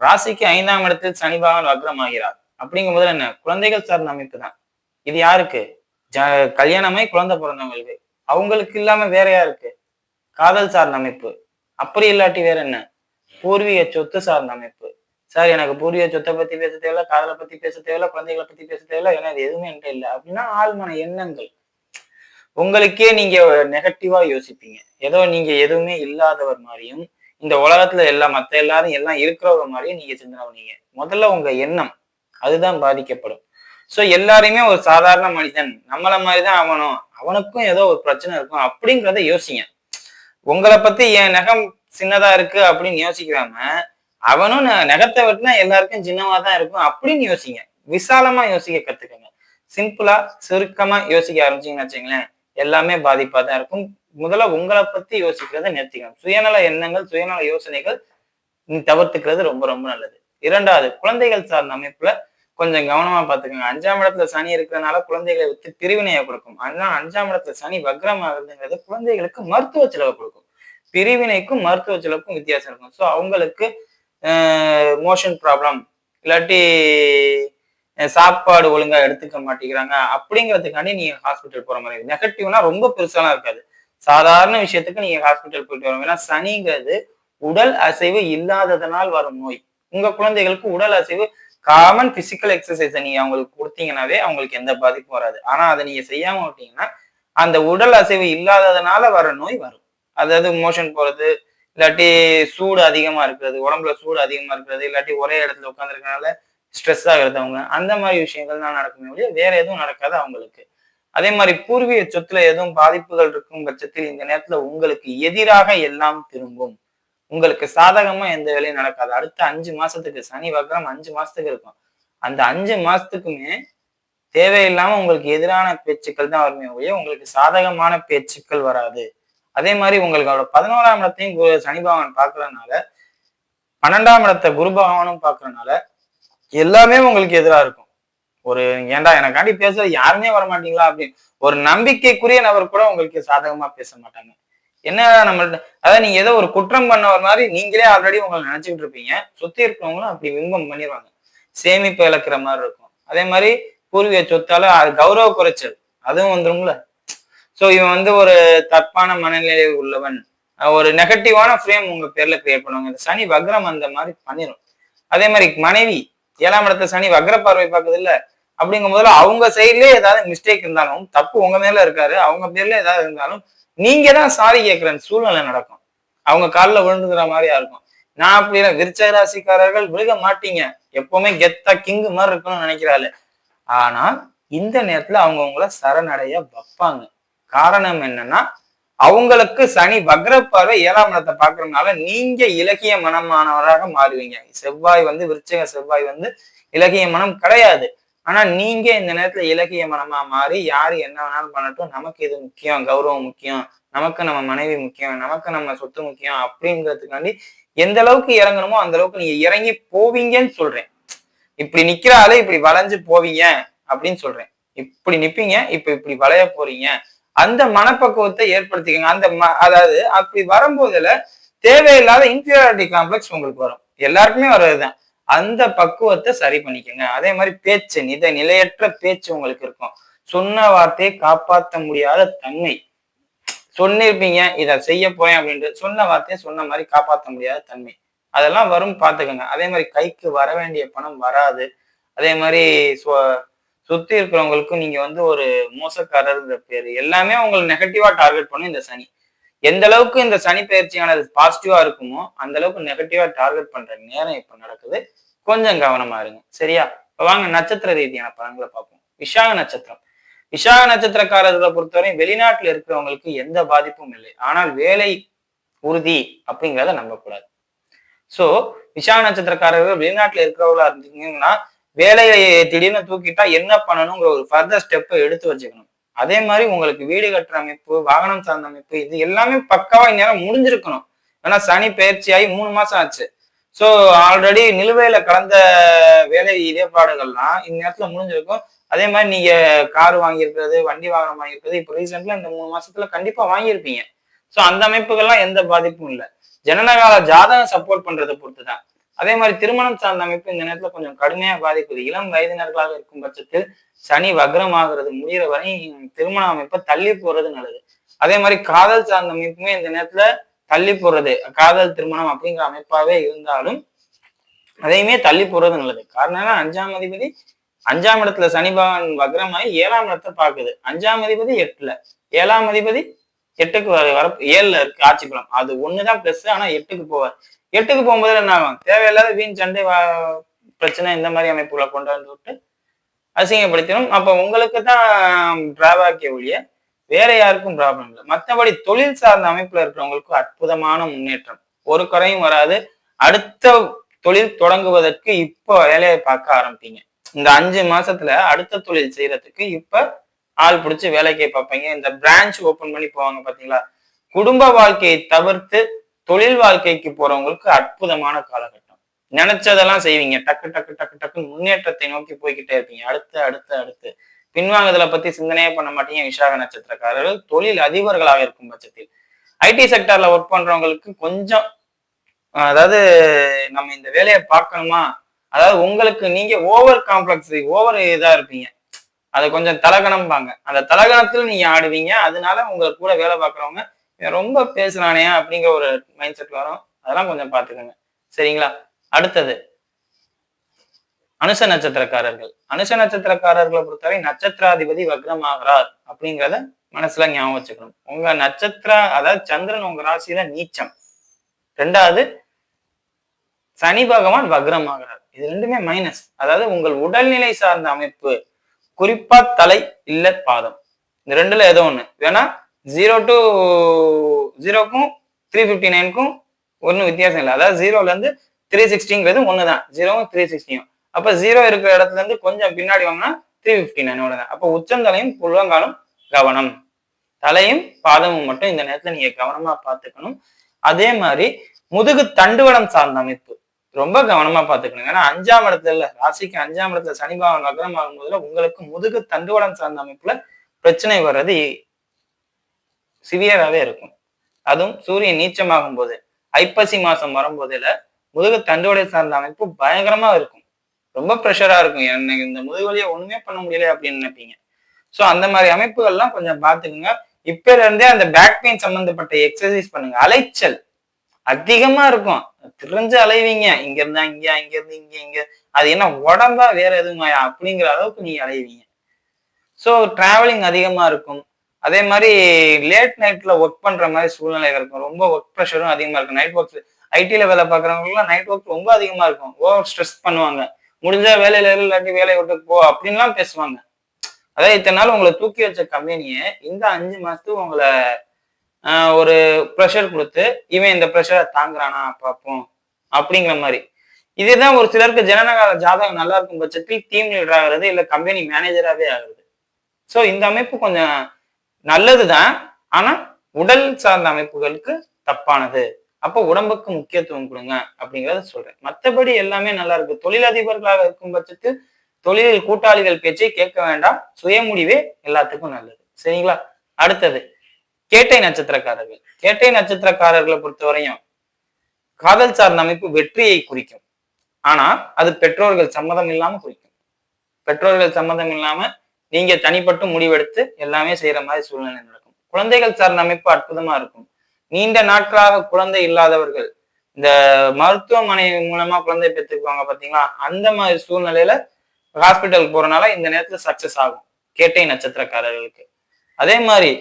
ராசிக்கு ஐந்தாம் இடத்தில் சனி பகவான் வக்ரமாகிறார். அப்படிங்கும் போது என்ன? குழந்தைகள் சார்ந்த அமைப்பு தான் இது யாருக்கு? ஜ- கல்யாணமாய் குழந்தை பிறந்தவங்களுக்கு. அவங்களுக்கு இல்லாம வேற யாருக்கு? காதல் சார்ந்த அமைப்பு. அப்படி இல்லாட்டி வேற என்ன? பூர்வீக சொத்து சார்ந்த அமைப்பு. சார் எனக்கு பூர்வீக சொத்தை பத்தி பேச தேவையில்ல காதலை பத்தி பேச தேவையில்ல குழந்தைகளை பத்தி பேச தேவையில்ல ஏன்னா இது எதுவுமே என்கிட்ட இல்லை. அப்படின்னா ஆழ்மன எண்ணங்கள். உங்களுக்கே நீங்க நெகட்டிவா யோசிப்பீங்க. ஏதோ நீங்க எதுவுமே இல்லாதவர் மாதிரியும் இந்த உலகத்துல எல்லா மத்த எல்லாரும் எல்லாம் இருக்கிறவங்க மாதிரியும் நீங்க சிந்தனை பண்ணீங்க முதல்ல உங்க எண்ணம் அதுதான் பாதிக்கப்படும். சோ எல்லாரையுமே ஒரு சாதாரண மனிதன் நம்மள மாதிரிதான் அவனும் அவனுக்கும் ஏதோ ஒரு பிரச்சனை இருக்கும் அப்படிங்கிறத யோசிங்க. உங்களை பத்தி என் நகம் சின்னதா இருக்கு அப்படின்னு யோசிக்காம அவனும் ந- நகத்தை வெட்டினா எல்லாருக்கும் சின்னமா தான் இருக்கும் அப்படின்னு யோசிங்க. விசாலமா யோசிக்க கத்துக்கங்க. சிம்பிளா சுருக்கமா யோசிக்க ஆரம்பிச்சீங்கன்னு வச்சுங்களேன் எல்லாமே பாதிப்பா தான் இருக்கும். முதல்ல உங்களை பத்தி யோசிக்கிறத நிறுத்திக்கணும். சுயநல எண்ணங்கள் சுயநல யோசனைகள் நீ தவிர்த்துக்கிறது ரொம்ப ரொம்ப நல்லது. இரண்டாவது குழந்தைகள் சார்ந்த அமைப்புல கொஞ்சம் கவனமா பாத்துக்கோங்க அஞ்சாம் இடத்துல சனி இருக்கிறதுனால குழந்தைகளை வித்து பிரிவினையை கொடுக்கும். ஆனா அஞ்சாம் இடத்துல சனி வக்ரம் குழந்தைகளுக்கு மருத்துவ செலவு கொடுக்கும். பிரிவினைக்கும் மருத்துவ செலவுக்கும் வித்தியாசம் இருக்கும். ஸோ அவங்களுக்கு மோஷன் ப்ராப்ளம் இல்லாட்டி சாப்பாடு ஒழுங்கா எடுத்துக்க மாட்டேங்கிறாங்க. அப்படிங்கிறதுக்காண்டி நீங்க ஹாஸ்பிட்டல் போற மாதிரி. நெகட்டிவ்னா ரொம்ப பெருசாலாம் இருக்காது. சாதாரண விஷயத்துக்கு நீங்க ஹாஸ்பிட்டல் போயிட்டு வரணும். ஏன்னா சனிங்கிறது உடல் அசைவு இல்லாததனால் வரும் நோய். உங்க குழந்தைகளுக்கு உடல் அசைவு காமன் பிசிக்கல் எக்ஸசைஸை நீங்க அவங்களுக்கு கொடுத்தீங்கன்னாவே அவங்களுக்கு எந்த பாதிப்பும் வராது. ஆனா அதை நீங்க செய்யாம விட்டீங்கன்னா அந்த உடல் அசைவு இல்லாததுனால வர நோய் வரும். அதாவது மோஷன் போறது இல்லாட்டி சூடு அதிகமா இருக்கிறது உடம்புல சூடு அதிகமா இருக்கிறது இல்லாட்டி ஒரே இடத்துல உட்காந்துருக்கனால ஸ்ட்ரெஸ் ஆகுறது அவங்க அந்த மாதிரி விஷயங்கள் தான் நடக்குமே ஒழிய வேற எதுவும் நடக்காது அவங்களுக்கு. அதே மாதிரி பூர்வீக சொத்துல எதுவும் பாதிப்புகள் இருக்கும் பட்சத்தில் இந்த நேரத்துல உங்களுக்கு எதிராக எல்லாம் திரும்பும். உங்களுக்கு சாதகமா எந்த வேலையும் நடக்காது. அடுத்த அஞ்சு மாசத்துக்கு சனி வக்கரம் அஞ்சு மாசத்துக்கு இருக்கும். அந்த அஞ்சு மாசத்துக்குமே தேவையில்லாம உங்களுக்கு எதிரான பேச்சுக்கள் தான் வருமே ஒழிய உங்களுக்கு சாதகமான பேச்சுக்கள் வராது. அதே மாதிரி உங்களுக்கு பதினோராம் இடத்தையும் குரு- சனி பகவான் பாக்குறதுனால பன்னெண்டாம் இடத்தை குரு பகவானும் பார்க்கறதுனால எல்லாமே உங்களுக்கு எதிரா இருக்கும். ஒரு ஏன்டா எனக்காண்டி பேச யாருமே வர மாட்டீங்களா அப்படின்னு ஒரு நம்பிக்கைக்குரிய நபர் கூட உங்களுக்கு சாதகமா பேச மாட்டாங்க. என்ன நம்மள்ட்ட அதாவது நீங்க ஏதோ ஒரு குற்றம் பண்ணவர் மாதிரி நீங்களே ஆல்ரெடி உங்களை நினைச்சுக்கிட்டு இருப்பீங்க. சுத்தி இருக்கிறவங்களும் அப்படி விம்பம் பண்ணிடுவாங்க. சேமிப்பு இழக்கிற மாதிரி இருக்கும். அதே மாதிரி பூர்வீக சொத்தால அது கௌரவ குறைச்சல். அதுவும் வந்துரும்ல. சோ இவன் வந்து ஒரு தப்பான மனநிலை உள்ளவன். ஒரு நெகட்டிவான ஃப்ரேம் உங்க பேர்ல கிரியேட் பண்ணுவாங்க. இந்த சனி வக்ரம் அந்த மாதிரி பண்ணிடும் அதே மாதிரி மனைவி ஏழாம் இடத்த சனி வக்ர பார்வை பார்க்குது இல்லை. அப்படிங்கும் போதுல அவங்க சைட்லயே ஏதாவது மிஸ்டேக் இருந்தாலும் தப்பு உங்க மேல இருக்காரு அவங்க பேர்ல ஏதாவது இருந்தாலும் நீங்க தான் சாரி கேட்கிற சூழ்நிலை நடக்கும். அவங்க காலில் விழுந்துக்கிற மாதிரியா இருக்கும். நான் அப்படி இல்லை விருச்சக ராசிக்காரர்கள் விழுக மாட்டீங்க. எப்பவுமே கெத்தா கிங்கு மாதிரி இருக்கணும்னு நினைக்கிறாள் ஆனா இந்த நேரத்துல அவங்க உங்களை சரணடைய வைப்பாங்க. காரணம் என்னன்னா அவங்களுக்கு சனி வக்ர பார்வை ஏழாம் இடத்தை பாக்குறதுனால நீங்க இலக்கிய மனமானவராக மாறுவீங்க. செவ்வாய் வந்து விருச்சக செவ்வாய் வந்து இலகிய மனம் கிடையாது. ஆனா நீங்க இந்த நேரத்துல இலக்கிய மனமா மாறி யாரு என்ன வேணாலும் பண்ணட்டும் நமக்கு இது முக்கியம்? கௌரவம் முக்கியம். நமக்கு நம்ம மனைவி முக்கியம். நமக்கு நம்ம சொத்து முக்கியம் அப்படிங்கிறதுக்காண்டி எந்த அளவுக்கு இறங்கணுமோ அந்த அளவுக்கு நீங்க இறங்கி போவீங்கன்னு சொல்றேன். இப்படி நிக்கிற ஆளு இப்படி வளைஞ்சு போவீங்க அப்படின்னு சொல்றேன். இப்படி நிப்பீங்க இப்ப இப்படி வளைய போறீங்க. அந்த மனப்பக்குவத்தை ஏற்படுத்திக்கங்க. அந்த அதாவது அப்படி வரும்போதுல தேவையில்லாத இன்ஃபீரியாரிட்டி காம்ப்ளெக்ஸ் உங்களுக்கு வரும். எல்லாருக்குமே வர்றதுதான். அந்த பக்குவத்தை சரி பண்ணிக்கோங்க. அதே மாதிரி பேச்சு நித நிலையற்ற பேச்சு உங்களுக்கு இருக்கும். சொன்ன வார்த்தையை காப்பாற்ற முடியாத தன்மை. சொன்னிருப்பீங்க இதை செய்ய போறேன் அப்படின்ட்டு சொன்ன வார்த்தையை சொன்ன மாதிரி காப்பாற்ற முடியாத தன்மை. அதெல்லாம் வரும் பார்த்துக்கோங்க. அதே மாதிரி கைக்கு வர வேண்டிய பணம் வராது. அதே மாதிரி சுத்தி இருக்கிறவங்களுக்கும் நீங்க வந்து ஒரு மோசக்காரர்ன்ற பேரு. எல்லாமே உங்களை நெகட்டிவா டார்கெட் பண்ணும் இந்த சனி. எந்த அளவுக்கு இந்த சனி பயிற்சியானது பாசிட்டிவா இருக்குமோ அந்த அளவுக்கு நெகட்டிவா டார்கெட் பண்ற நேரம் இப்ப நடக்குது. கொஞ்சம் கவனமா இருங்க. சரியா? இப்ப வாங்க நட்சத்திர ரீதியான பலன்களை பார்ப்போம். விஷாக நட்சத்திரம். விஷாக நட்சத்திரக்காரர்களை பொறுத்தவரை வெளிநாட்டுல இருக்கிறவங்களுக்கு எந்த பாதிப்பும் இல்லை. ஆனால் வேலை உறுதி அப்படிங்கிறத நம்பக்கூடாது. சோ விஷாக நட்சத்திரக்காரர்கள் வெளிநாட்டுல இருக்கிறவங்களா இருந்தீங்கன்னா வேலையை திடீர்னு தூக்கிட்டா என்ன பண்ணணுங்கிற ஒரு ஃபர்தர் ஸ்டெப்பை எடுத்து வச்சுக்கணும். அதே மாதிரி உங்களுக்கு வீடு கட்டுற அமைப்பு வாகனம் சார்ந்த அமைப்பு இது எல்லாமே பக்காவா இந்நேரம் முடிஞ்சிருக்கணும். ஏன்னா சனி பயிற்சியாகி மூணு மாசம் ஆச்சு. ஸோ ஆல்ரெடி நிலுவையில கலந்த வேலை இடர்பாடுகள்லாம் இந்நேரத்துல முடிஞ்சிருக்கும். அதே மாதிரி நீங்க கார் வாங்கியிருக்கிறது வண்டி வாகனம் வாங்கியிருக்கிறது இப்போ ரீசெண்ட்ல இந்த மூணு மாசத்துல கண்டிப்பா வாங்கியிருப்பீங்க. ஸோ அந்த அமைப்புகள்லாம் எந்த பாதிப்பும் இல்லை. ஜனனகால ஜாதகம் சப்போர்ட் பண்றதை பொறுத்து தான் அதே மாதிரி திருமணம் சார்ந்த அமைப்பு இந்த நேரத்துல கொஞ்சம் கடுமையா பாதிக்குது. இளம் வயதினர்களாக இருக்கும் பட்சத்தில் சனி வக்ரமாகிறது. முடிகிற வரை திருமண அமைப்பை தள்ளி போறது நல்லது. அதே மாதிரி காதல் சார்ந்த அமைப்புமே இந்த நேரத்துல தள்ளி போறது காதல் திருமணம் அப்படிங்கிற அமைப்பாவே இருந்தாலும் அதையுமே தள்ளி போறது நல்லது. காரணம் அஞ்சாம் அதிபதி அஞ்சாம் இடத்துல சனி பகவான் வக்ரமாயி ஏழாம் இடத்தை பாக்குது அஞ்சாம் அதிபதி எட்டுல. ஏழாம் அதிபதி எட்டுக்கு வர வர ஏழுல இருக்கு ஆட்சி பலம் அது ஒண்ணுதான் பிளஸ் ஆனா எட்டுக்கு போவார். எட்டுக்கு போகும்போது என்ன ஆகும் தேவையில்லாத வீண் சண்டை பிரச்சனை இந்த மாதிரி அமைப்புகளை கொண்டு வந்து விட்டு அசிங்கப்படுத்திடும். அப்ப உங்களுக்கு தான் டிராபாக்கிய ஒழிய வேற யாருக்கும் ப்ராப்ளம் இல்லை. மற்றபடி தொழில் சார்ந்த அமைப்புல இருக்கிறவங்களுக்கு அற்புதமான முன்னேற்றம். ஒரு குறையும் வராது. அடுத்த தொழில் தொடங்குவதற்கு இப்போ வேலையை பார்க்க ஆரம்பிப்பீங்க. இந்த அஞ்சு மாசத்துல அடுத்த தொழில் செய்யறதுக்கு இப்ப ஆள் பிடிச்சி வேலைக்கே பார்ப்பீங்க. இந்த பிரான்ச் ஓபன் பண்ணி போவாங்க பாத்தீங்களா? குடும்ப வாழ்க்கையை தவிர்த்து தொழில் வாழ்க்கைக்கு போறவங்களுக்கு அற்புதமான காலகட்டம். நினைச்சதெல்லாம் செய்வீங்க. டக்கு டக்கு டக்கு டக்குன்னு முன்னேற்றத்தை நோக்கி போய்கிட்டே இருப்பீங்க. அடுத்து அடுத்து அடுத்து. பின்வாங்குதலை பத்தி சிந்தனையே பண்ண மாட்டீங்க விசாக நட்சத்திரக்காரர்கள். தொழில் அதிபர்களாக இருக்கும் பட்சத்தில். ஐடி செக்டர்ல ஒர்க் பண்றவங்களுக்கு கொஞ்சம் அதாவது நம்ம இந்த வேலையை பார்க்கணுமா? அதாவது உங்களுக்கு நீங்க ஓவர் காம்ப்ளெக்ஸ் ஓவர் இதா இருப்பீங்க. அதை கொஞ்சம் தலகணம்பாங்க. அந்த தலகணத்துல நீங்க ஆடுவீங்க. அதனால உங்களுக்கு கூட வேலை பார்க்குறவங்க ரொம்ப பேசுறானே அப்படிங்கிற ஒரு மைண்ட் செட் வரும். அதெல்லாம் கொஞ்சம் பாத்துக்கோங்க சரிங்களா? அடுத்தது. அனுச நட்சத்திரக்காரர்கள். அனுச நட்சத்திரக்காரர்களை பொறுத்தவரை நட்சத்திராதிபதி வக்ரமாகிறார் அப்படிங்கிறத மனசுல ஞாபகம் வச்சுக்கணும். உங்க நட்சத்திர அதாவது சந்திரன் உங்க ராசியில நீச்சம். ரெண்டாவது சனி பகவான் வக்ரமாகிறார். இது ரெண்டுமே மைனஸ் அதாவது உங்கள் உடல்நிலை சார்ந்த அமைப்பு குறிப்பா தலை இல்ல பாதம். இந்த ரெண்டுல ஏதோ ஒண்ணு. வேணா ஜீரோ டு ஜீரோக்கும் த்ரீ ஃபிஃப்டி நைனுக்கும் ஒன்றும் வித்தியாசம் இல்லை. அதாவது ஜீரோல இருந்து த்ரீ சிக்ஸ்டிங்கிறது ஒன்று தான் ஜீரோவும் த்ரீ சிக்ஸ்டியும் அப்போ ஜீரோ இருக்கிற இடத்துல இருந்து கொஞ்சம் பின்னாடி வாங்கினா த்ரீ ஃபிஃப்டி நைனோட தான் அப்போ உச்சந்தலையும் புள்ளங்காலும் கவனம். தலையும் பாதமும் மட்டும் இந்த நேரத்தில் நீங்க கவனமா பார்த்துக்கணும். அதே மாதிரி முதுகு தண்டுவடம் சார்ந்த அமைப்பு. ரொம்ப கவனமா பாத்துக்கணுங்க ஏன்னா அஞ்சாம் இடத்துல ராசிக்கு அஞ்சாம் இடத்துல சனி பகவான் வக்ரம் ஆகும் போதுல உங்களுக்கு முதுகு தண்டுவடம் சார்ந்த அமைப்புல பிரச்சனை வர்றது சிவியராகவே இருக்கும். அதுவும் சூரியன் நீச்சமாகும் போது ஐப்பசி மாசம் வரும்போதுல முதுகு தண்டுவடை சார்ந்த அமைப்பு பயங்கரமா இருக்கும். ரொம்ப ப்ரெஷரா இருக்கும். எனக்கு இந்த முதுகு வழியை ஒண்ணுமே பண்ண முடியல அப்படின்னு நினைப்பீங்க. ஸோ அந்த மாதிரி அமைப்புகள்லாம் கொஞ்சம் பார்த்துக்குங்க. இப்ப இருந்தே அந்த பேக் பெயின் சம்பந்தப்பட்ட எக்ஸசைஸ் பண்ணுங்க. அலைச்சல். அதிகமா இருக்கும். திரிஞ்சு அலைவீங்க. இங்க இருந்தா இங்க இங்க இருந்து இங்க இங்க. அது என்ன உடம்பா வேற எதுவும் அப்படிங்கிற அளவுக்கு நீங்க அலைவீங்க. ஸோ டிராவலிங் அதிகமா இருக்கும். அதே மாதிரி லேட் நைட்ல ஒர்க் பண்ற மாதிரி சூழ்நிலைகள் இருக்கும். ரொம்ப ஒர்க் ப்ரெஷரும் அதிகமா இருக்கும். நைட் ஒர்க் ஐடியில வேலை பார்க்குறவங்கலாம் நைட் ஒர்க் ரொம்ப அதிகமா இருக்கும். ஓவர் ஸ்ட்ரெஸ் பண்ணுவாங்க. முடிஞ்சா வேலையில இல்லாட்டி வேலையை விட்டு போ அப்படின்லாம் பேசுவாங்க. அதாவது இத்தனை நாள் உங்களை தூக்கி வச்ச கம்பெனியை இந்த அஞ்சு மாசத்துக்கு உங்களை ஒரு ப்ரெஷர் கொடுத்து இவன் இந்த ப்ரெஷரை தாங்குறானா பார்ப்போம். அப்படிங்கிற மாதிரி. இதுதான் ஒரு சிலருக்கு ஜனனகால ஜாதகம் நல்லா இருக்கும் பட்சத்தில் டீம் லீடர் ஆகுறது இல்ல கம்பெனி மேனேஜராகவே ஆகுறது. ஸோ இந்த அமைப்பு கொஞ்சம் நல்லதுதான். ஆனா உடல் சார்ந்த அமைப்புகளுக்கு தப்பானது. அப்போ உடம்புக்கு முக்கியத்துவம் கொடுங்க அப்படிங்கிறத சொல்றேன். மற்றபடி எல்லாமே நல்லா இருக்கு. தொழிலதிபர்களாக இருக்கும் பட்சத்தில் தொழிலில் கூட்டாளிகள் பேச்சை கேட்க வேண்டாம். சுயமுடிவே எல்லாத்துக்கும் நல்லது. சரிங்களா? அடுத்தது. கேட்டை நட்சத்திரக்காரர்கள். கேட்டை நட்சத்திரக்காரர்களை பொறுத்தவரையும் காதல் சார்ந்த அமைப்பு வெற்றியை குறிக்கும். ஆனா அது பெற்றோர்கள் சம்மதம் இல்லாம குறிக்கும். பெற்றோர்கள் சம்மதம் இல்லாம நீங்க தனிப்பட்டு முடிவெடுத்து எல்லாமே செய்யற மாதிரி சூழ்நிலை நடக்கும். குழந்தைகள் சார்ந்த அமைப்பு அற்புதமா இருக்கும். நீண்ட நாட்களாக குழந்தை இல்லாதவர்கள் இந்த மருத்துவமனை மூலமா குழந்தை பெற்றுக்குவாங்க பாத்தீங்களா? அந்த மாதிரி சூழ்நிலையில ஹாஸ்பிட்டலுக்கு போறனால இந்த நேரத்துல சக்சஸ் ஆகும். கேட்டை நட்சத்திரக்காரர்களுக்கு. அதே மாதிரி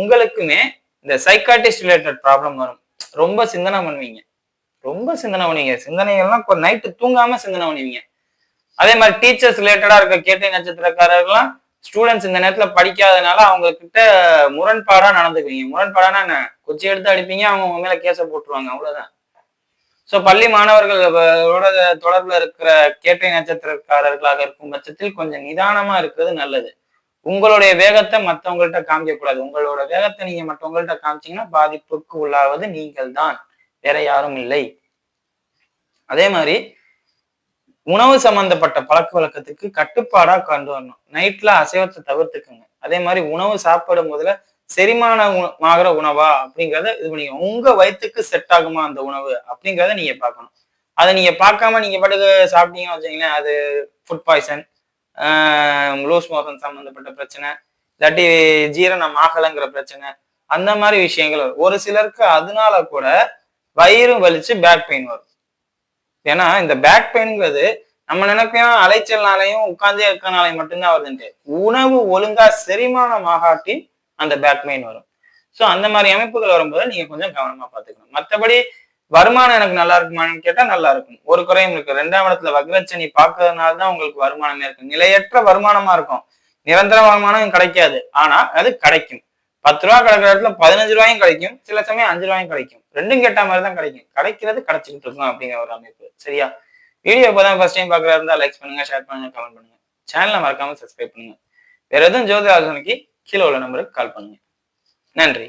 உங்களுக்குமே இந்த சைக்காட்டிஸ்ட் ரிலேட்டட் ப்ராப்ளம் வரும். ரொம்ப சிந்தனை பண்ணுவீங்க. ரொம்ப சிந்தனை பண்ணுவீங்க. சிந்தனைகள்லாம் நைட்டு தூங்காம சிந்தனை பண்ணுவீங்க. அதே மாதிரி டீச்சர்ஸ் ரிலேட்டடா இருக்க கேட்டை நட்சத்திரக்காரர்கள்லாம் ஸ்டூடெண்ட்ஸ் இந்த நேரத்துல படிக்காதனால அவங்க கிட்ட முரண்பாடா நடந்துக்குவீங்க. முரண்பாடானா என்ன? கொச்சி எடுத்து அடிப்பீங்க அவங்க உங்க மேல கேஸ போட்டுருவாங்க. அவ்வளவுதான். சோ பள்ளி மாணவர்களோட தொடர்புல இருக்கிற கேட்டை நட்சத்திரக்காரர்களாக இருக்கும் பட்சத்தில் கொஞ்சம் நிதானமா இருக்கிறது நல்லது. உங்களுடைய வேகத்தை மத்தவங்கள்ட்ட காமிக்கக்கூடாது. உங்களோட வேகத்தை நீங்க மற்றவங்கள்ட்ட காமிச்சீங்கன்னா பாதிப்புக்கு உள்ளாவது நீங்கள் தான் வேற யாரும் இல்லை. அதே மாதிரி உணவு சம்பந்தப்பட்ட பழக்க வழக்கத்துக்கு கட்டுப்பாடா கொண்டு வரணும். நைட்ல அசைவத்தை தவிர்த்துக்குங்க. அதே மாதிரி உணவு சாப்பிடும் போதுல செரிமான உண- ஆகிற உணவா அப்படிங்கிறத இது பண்ணிக்கணும் உங்க வயிற்றுக்கு செட் ஆகுமா அந்த உணவு அப்படிங்கிறத நீங்க பார்க்கணும். அதை நீங்க பார்க்காம நீங்க பாட்டுக்கு சாப்பிட்டீங்கன்னு வச்சுங்களேன் அது ஃபுட் பாய்சன் லூஸ் மோஷன் சம்மந்தப்பட்ட பிரச்சனை இல்லாட்டி ஜீரணம் ஆகலைங்கிற பிரச்சனை அந்த மாதிரி விஷயங்கள் வரும். ஒரு சிலருக்கு அதனால கூட வயிறு வலிச்சு பேக் பெயின் வரும். ஏன்னா இந்த பேக் பெயின்ங்கிறது நம்ம நினைக்கிறோம் அலைச்சல்னாலையும் உட்கார்ந்தே இருக்கனாலையும் மட்டும்தான் வருதுன்ட்டு. உணவு ஒழுங்கா செரிமானம் ஆகாட்டி அந்த பேக் பெயின் வரும். ஸோ அந்த மாதிரி அமைப்புகள் வரும்போது நீங்க கொஞ்சம் கவனமா பார்த்துக்கணும். மற்றபடி வருமானம் எனக்கு நல்லா இருக்குமான்னு கேட்டா நல்லா இருக்கும். ஒரு குறையும் இருக்கு. ரெண்டாம் இடத்துல வக்ரச்சனி பார்க்கறதுனால தான் உங்களுக்கு வருமானமே இருக்கும் நிலையற்ற வருமானமா இருக்கும். நிரந்தர வருமானம் கிடைக்காது. ஆனா அது கிடைக்கும். பத்து ரூபா கிடைக்கிற இடத்துல பதினஞ்சு ரூபாயும் கிடைக்கும். சில சமயம் அஞ்சு ரூபாயும் கிடைக்கும். ரெண்டும் கேட்ட மாதிரி தான் கிடைக்கும். கிடைக்கிறது கிடைச்சிக்கிட்டு இருக்கும் அப்படிங்கிற ஒரு அமைப்பு. சரியா? வீடியோ இப்போ தான் ஃபர்ஸ்ட் டைம் பார்க்குறதா இருந்தா லைக் பண்ணுங்க ஷேர் பண்ணுங்க கமெண்ட் பண்ணுங்க. சேனலை மறக்காம சப்ஸ்கிரைப் பண்ணுங்க. வேற எதுவும் ஜோதி ஆலோசனைக்கு கீழே உள்ள நம்பருக்கு கால் பண்ணுங்க. நன்றி.